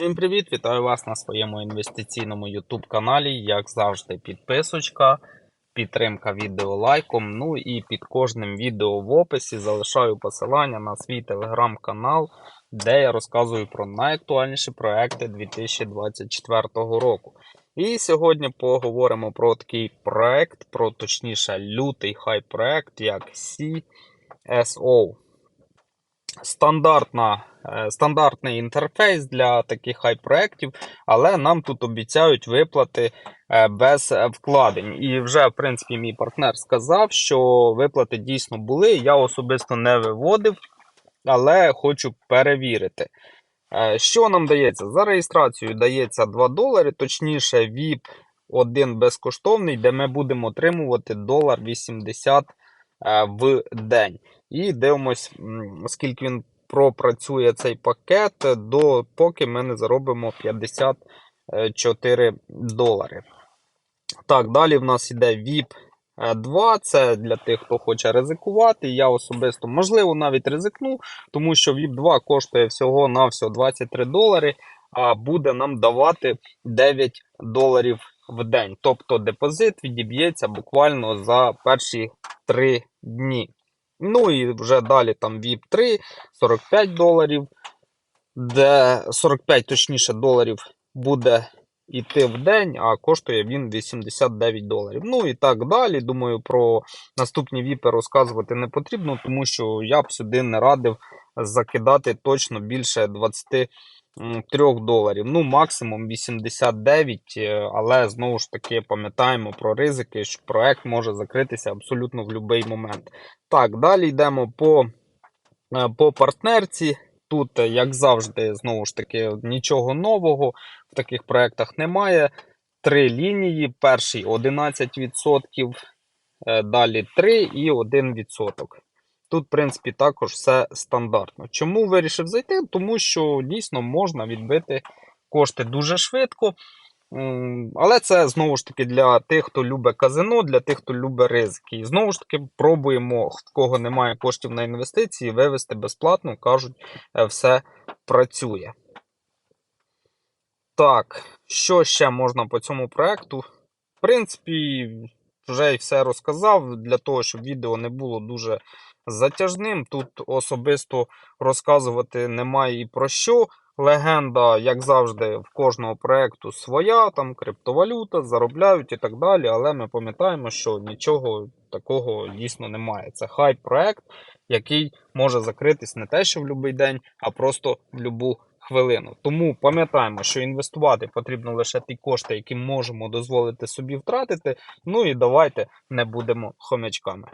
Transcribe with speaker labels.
Speaker 1: Всім привіт! Вітаю вас на своєму інвестиційному YouTube каналі. Як завжди, підписочка, підтримка відео лайком. Ну і під кожним відео в описі залишаю посилання на свій телеграм-канал, де я розказую про найактуальніші проекти 2024 року. І сьогодні поговоримо про такий проект, про точніше лютий хай-проект, як CSO. Стандартна, е, стандартний інтерфейс для таких хай-проєктів, але нам тут обіцяють виплати е, без вкладень. І вже, в принципі, мій партнер сказав, що виплати дійсно були. Я особисто не виводив, але хочу перевірити. Е, Що нам дається? За реєстрацію дається 2 долари, точніше, VIP 1 безкоштовний, де ми будемо отримувати долар 80 е, в день. І дивимось, скільки він пропрацює цей пакет, до поки ми не заробимо 54 долари. Так, далі в нас іде VIP 2. Це для тих, хто хоче ризикувати. Я особисто, можливо, навіть ризикну, тому що VIP 2 коштує всього на всього 23 долари, а буде нам давати 9 доларів в день. Тобто депозит відіб'ється буквально за перші 3 дні. Ну і вже далі там VIP 3, 45 доларів, де 45 точніше доларів буде йти в день, а коштує він 89 доларів. Ну і так далі. Думаю, про наступні віпи розказувати не потрібно, тому що я б сюди не радив закидати точно більше 23 доларів. Ну, максимум 89, е, але знову ж таки пам'ятаємо про ризики, що проект може закритися абсолютно в будь-який момент. Так, далі йдемо по, е, по партнерці. Тут, е, як завжди, знову ж таки, нічого нового в таких проєктах немає. Три лінії. Перший 11%, е, далі 3 і 1%. Тут, в принципі, також все стандартно. Чому вирішив зайти? Тому що дійсно можна відбити кошти дуже швидко. Але це знову ж таки для тих, хто любить казино, для тих, хто любить ризики. І знову ж таки пробуємо, в кого немає коштів на інвестиції, вивести безплатно. Кажуть, е, все працює. Так, що ще можна по цьому проекту? В принципі, вже й все розказав для того, щоб відео не було дуже затяжним. Тут особисто розказувати немає і про що. Легенда, як завжди, в кожного проекту своя, там криптовалюта, заробляють і так далі. Але ми пам'ятаємо, що нічого такого дійсно немає. Це хайп-проект, який може закритись не те, що в будь-який день, а просто в будь-яку хвилину. Тому пам'ятаємо, що інвестувати потрібно лише ті кошти, які можемо дозволити собі втратити. Ну і давайте не будемо хомячками.